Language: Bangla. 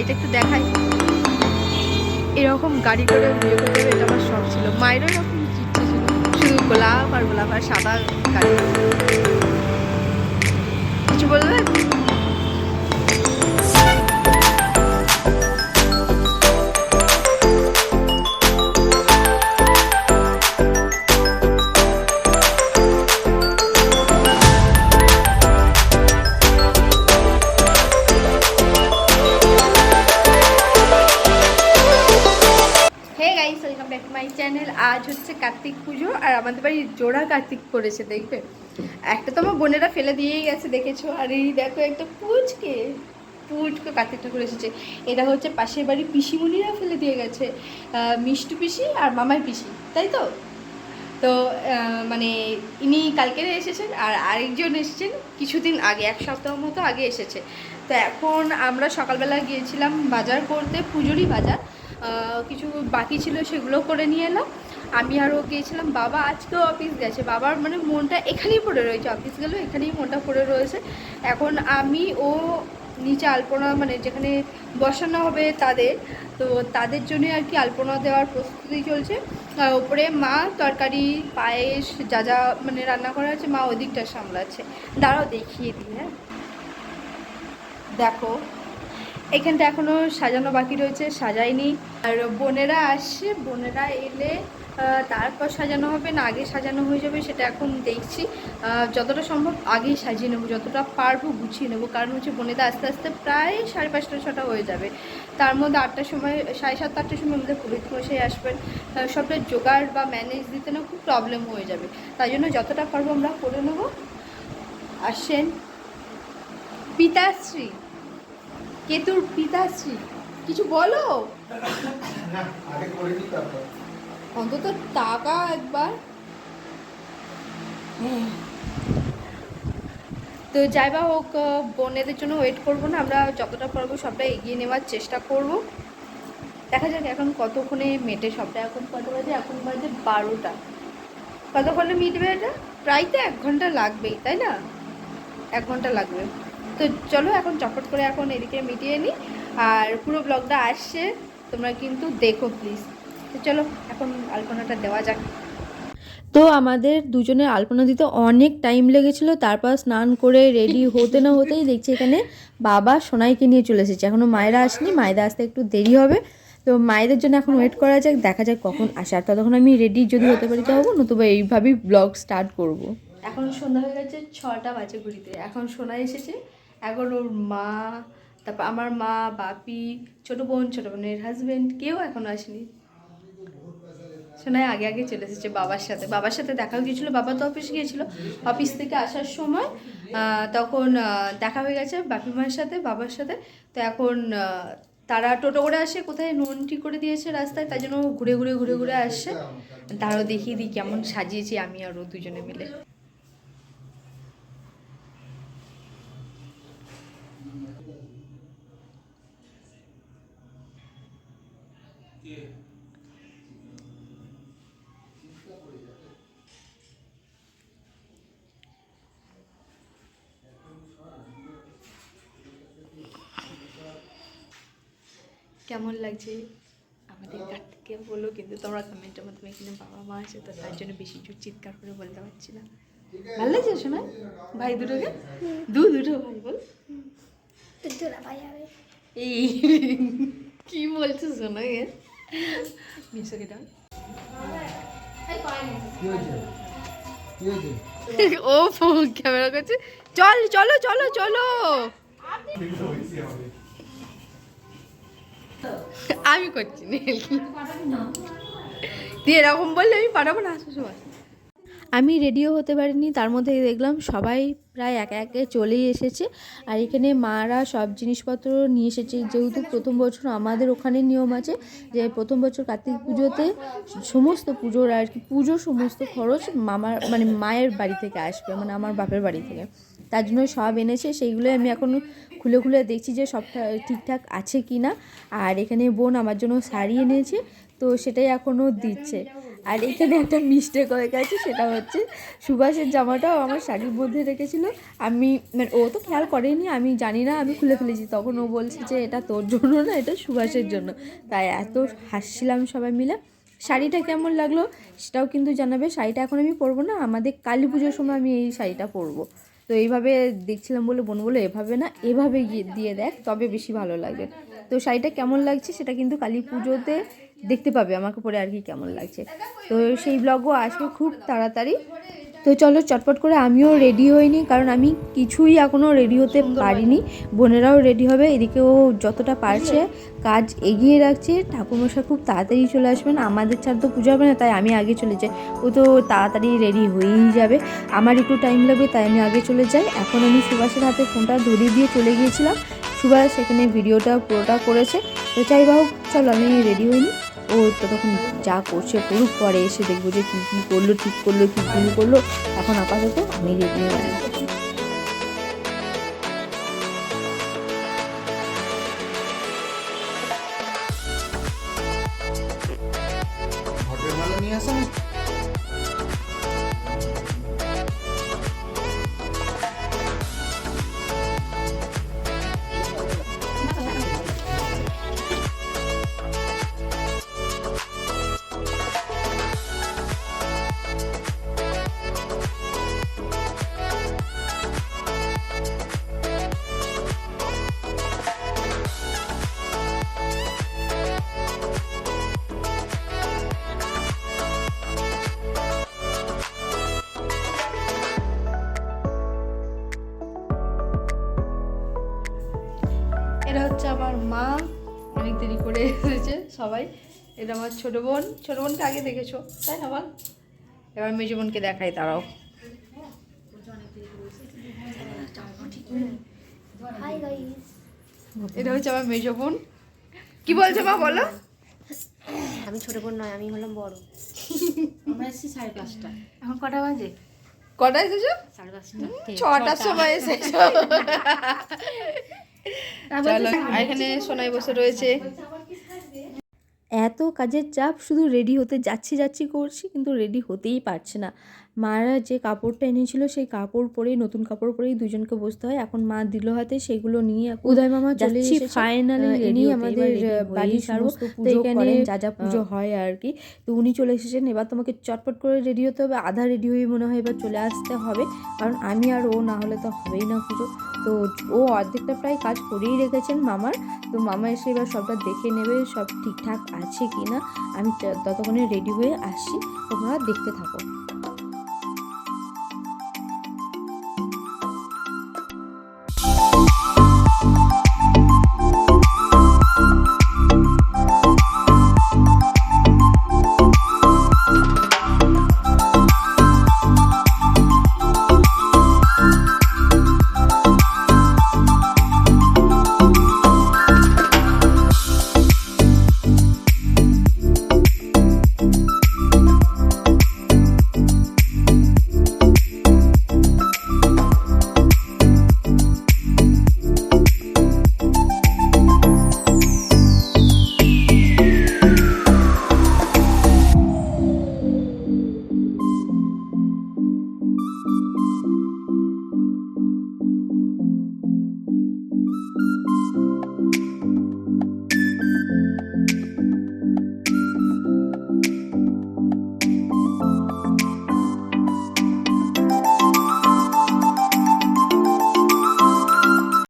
গাড়িটা একটু দেখাই। এরকম গাড়ি করে বিয়ে করতে হবে এটা আমার শখ ছিল। মায়েরও এরকম শুধু গোলাপ আর গোলাপ আর সাদা গাড়ি। চ্যানেল আজ হচ্ছে কার্তিক পুজো আর আমাদের বাড়ি জোড়া কার্তিক করেছে দেখবে? একটা তো আমার বোনেরা ফেলে দিয়েই গেছে, দেখেছ? আর এই দেখো একটা পুচকে পুচকে কার্তিক ঠাকুর এসেছে। এটা হচ্ছে পাশের বাড়ি পিসিমণিরা ফেলে দিয়ে গেছে মিষ্টু পিসি আর মামাই পিসি, তাই তো? তো মানে ইনি কালকে এসেছেন আর আরেকজন এসেছেন কিছুদিন আগে, এক সপ্তাহ মতো আগে এসেছে। তো এখন আমরা সকালবেলা গিয়েছিলাম বাজার করতে, পুজোরই বাজার। কিছু বাকি ছিল সেগুলো করে নিয়ে এলাম। আমি আরও গিয়েছিলাম, বাবা আজকেও অফিস গেছে। বাবার মানে মনটা এখানেই পড়ে রয়েছে অফিস গেলেও এখানেই মনটা পড়ে রয়েছে। এখন আমি, ও নিচে আলপনা মানে যেখানে বসানো হবে তাদের, তো তাদের জন্য আর কি আলপনা দেওয়ার প্রস্তুতি চলছে। আর ওপরে মা তরকারি, পায়েস, যা যা মানে রান্না করা আছে, মা ওদিকটা সামলাচ্ছে। দাঁড়াও, দেখিয়ে দিই হ্যাঁ। দেখো, এখানটা এখনও সাজানো বাকি রয়েছে, সাজাইনি। আর বোনেরা আসছে, বোনেরা এলে তারপর সাজানো হবে না, আগে সাজানো হয়ে যাবে সেটা এখন দেখছি। যতটা সম্ভব আগেই সাজিয়ে নেব, যতটা পারব গুছিয়ে নেব, কারণ হচ্ছে বোনেরা আস্তে আস্তে প্রায় সাড়ে পাঁচটা, ছটা হয়ে যাবে। তার মধ্যে আটটার সময়, সাড়ে সাতটা, আটটার সময় আমাদের পুরোহিত মশাই আসবেন সবটা জোগাড় বা ম্যানেজ দিতে না খুব প্রবলেম হয়ে যাবে। তাই জন্য যতটা পারব আমরা করে নেব। আসেন। পিতাশ্রী। কেতুর পিতাশ্রী? কিছু বলো? অন্তত টাকা একবার। হ্যাঁ। তো যাই বা হোক বোনেদের জন্য ওয়েট করব না। আমরা যতটা পারব সবটা এগিয়ে নেওয়ার চেষ্টা করব। দেখা যাক এখন কতক্ষণে মেটে সবটা। এখন কত বাজে? এখন বাজে বারোটা। কতক্ষণে মিটবে এটা? প্রায় তো এক ঘণ্টা লাগবেই তাই না? এক ঘণ্টা লাগবে। তো চলো এখন চটপট করে এখন এদিকে মিটিয়ে নিই। আর পুরো ব্লগটা আসছে, তোমরা কিন্তু দেখো প্লিজ তো চলো এখন আলপনাটা দেওয়া যাক। তো আমাদের দুজনের আলপনা দিতে অনেক টাইম লেগেছিল, তারপর স্নান করে রেডি হতে না হতেই দেখছি এখানে বাবা সোনাইকে নিয়ে চলে এসেছে। এখনও মায়েরা আসেনি মায়েরা আসতে একটু দেরি হবে। তো মায়েদের জন্য এখন ওয়েট করা যাক, দেখা যাক কখন আসে। আর ততক্ষণ আমি রেডি যদি হতে পারি তো হব, নতুবা এইভাবেই ব্লগ স্টার্ট করব। এখন সন্ধ্যা হয়ে গেছে, ছটা বাজে ঘুরিতে এখন সোনা এসেছে এখন ওর মা, তারপর আমার মা, বাপি, ছোটো বোন, ছোটো বোনের হাজবেন্ড কেউ এখনও আসেনি। শোনায় আগে আগে চলে এসেছে বাবার সাথে। বাবার সাথে দেখা গিয়েছিল, বাবা তো অফিস গিয়েছিল। অফিস থেকে আসার সময় তখন দেখা হয়ে গেছে বাপি মায়ের সাথে, বাবার সাথে। তো এখন তারা টোটো করে আসে, কোথায় নন্টি করে দিয়েছে রাস্তায়, তাই জন্য ঘুরে ঘুরে ঘুরে ঘুরে আসছে তারও দেখিয়ে দিই কেমন সাজিয়েছি আমি আর ও দুজনে মিলে। কেমন লাগছে? আমাদের কার্তিককে বলো কিন্তু তোমরা কমেন্টের মাধ্যমে এখানে বাবা মা আছে তো তার জন্য বেশি জোর চিৎকার করে বলতে পারছি না। ভালো লাগছে শোনা? ভাই দুটোকে? দু দুটো ভাই বল। এই কি বলছো শোনা কি হয়েছে? ও ক্যামেরা করছে। চল চলো চলো চলো। আমি করছি তুই এরকম বললে আমি পাঠাবো না আমি রেডিও হতে পারিনি তার মধ্যে দেখলাম সবাই প্রায় একে একে চলেই এসেছে। আর এখানে মারা সব জিনিসপত্র নিয়ে এসেছে। যেহেতু প্রথম বছর আমাদের ওখানে নিয়ম আছে যে প্রথম বছর কার্তিক পুজোতে সমস্ত পুজোর আর কি পুজোর সমস্ত খরচ মামার মানে মায়ের বাড়ি থেকে আসবে মানে আমার বাপের বাড়ি থেকে। তার জন্য সব এনেছে। সেইগুলোই আমি এখন খুলে খুলে দেখছি যে সব ঠিকঠাক আছে কি না আর এখানে বোন আমার জন্য শাড়ি এনেছে, তো সেটাই এখনও দিচ্ছে। আর এখানে একটা মিস্টেক হয়ে গেছে সেটা হচ্ছে সুভাষের জামাটাও আমার শাড়ির মধ্যে রেখেছিল। আমি মানে ও তো খেয়াল করেনি, আমি জানি না, আমি খুলে ফেলেছি। তখন ও বলছে যে, এটা তোর জন্য না, এটা সুভাষের জন্য। তাই এত হাসছিলাম সবাই মিলে। শাড়িটা কেমন লাগল সেটাও কিন্তু জানাবে। শাড়িটা এখন আমি পরবো না, আমাদের কালী পুজোর সময় আমি এই শাড়িটা পরবো। তো এইভাবে দেখছিলাম বলে, বোন বলে এভাবে না, এভাবে দিয়ে দেখ, তবে বেশি ভালো লাগবে। তো শাড়িটা কেমন লাগছে সেটা কিন্তু কালী পুজোতে দেখতে পাবে, আমাকে পরে আর কি কেমন লাগছে। তো সেই ব্লগও আসবে খুব তাড়াতাড়ি। তো চলো চটপট করে আমিও রেডি হইনি কারণ আমি কিছুই এখনও রেডি হতে পারিনি। বোনেরাও রেডি হবে, এদিকেও যতটা পারছে কাজ এগিয়ে রাখছে। ঠাকুরমশাই খুব তাড়াতাড়ি চলে আসবেন, আমাদের ছাড় তো পুজো হবে না, তাই আমি আগে চলে যাই। ও তো তাড়াতাড়ি রেডি হয়েই যাবে। আমার একটু টাইম লাগবে, তাই আমি আগে চলে যাই। এখন আমি সুভাষের হাতে ফোনটা ধরিয়ে দিয়ে চলে গিয়েছিলাম। সুভাষ সেখানে ভিডিওটা পুরোটা করেছে। তো চাই হোক, চলো আমি রেডি হইনি ও তখন যা করছে করুক, পরে এসে দেখব যে কী কী করল, ঠিক করল, কী কী করল। এখন আপাতত আমি রেডি হয়ে এটা হচ্ছে আমার মা। অনেক দেরি করে এসেছে সবাই। এটা আমার ছোট বোন। ছোট বোনকে আগে দেখেছ তাই না বল? এবার মেজো বোনকে দেখাই তারাও এটা হচ্ছে আমার মেজো বোন। কি বলছো মা বলো? আমি ছোট বোন নয় আমি হলাম বড়। আমরা এসেছি সাড়ে পাঁচটা। এখন কটা বাজে? কটা এসেছ? সাড়ে পাঁচটা। ছটার সময় এসেছ। চলো এখানে সোনাই বসে রয়েছে। এত কাজের চাপ শুধু রেডি হতে যাচ্ছি যাচ্ছি করছি কিন্তু রেডি হতেই পারছে না। মারা যে কাপড়টা এনেছিল সেই কাপড় পরেই নতুন কাপড় পরেই দুজনকে বসতে হয়। এখন মা দিল হাতে সেগুলো নিয়ে উদয় মামা চলে এসেছে। ফাইনালি ইনি আমাদের বাড়ি বাড়ির সমস্ত তো পুজো করেন। যা যা পুজো হয় আর কি। তো উনি চলে এসেছেন। এবার তোমাকে চটপট করে রেডি হতে হবে। আধা রেডি হয়ে মনে হয় এবার চলে আসতে হবে। কারণ আমি আর ও না হলে তো হবেই না পুজো। তো ও অর্ধেকটা প্রায় কাজ করেই রেখেছেন মামার। তো মামা এসে এবার সবটা দেখে নেবে সব ঠিকঠাক আছে কি না আমি ততক্ষণে রেডি হয়ে আসছি। তোমরা দেখতে থাকো।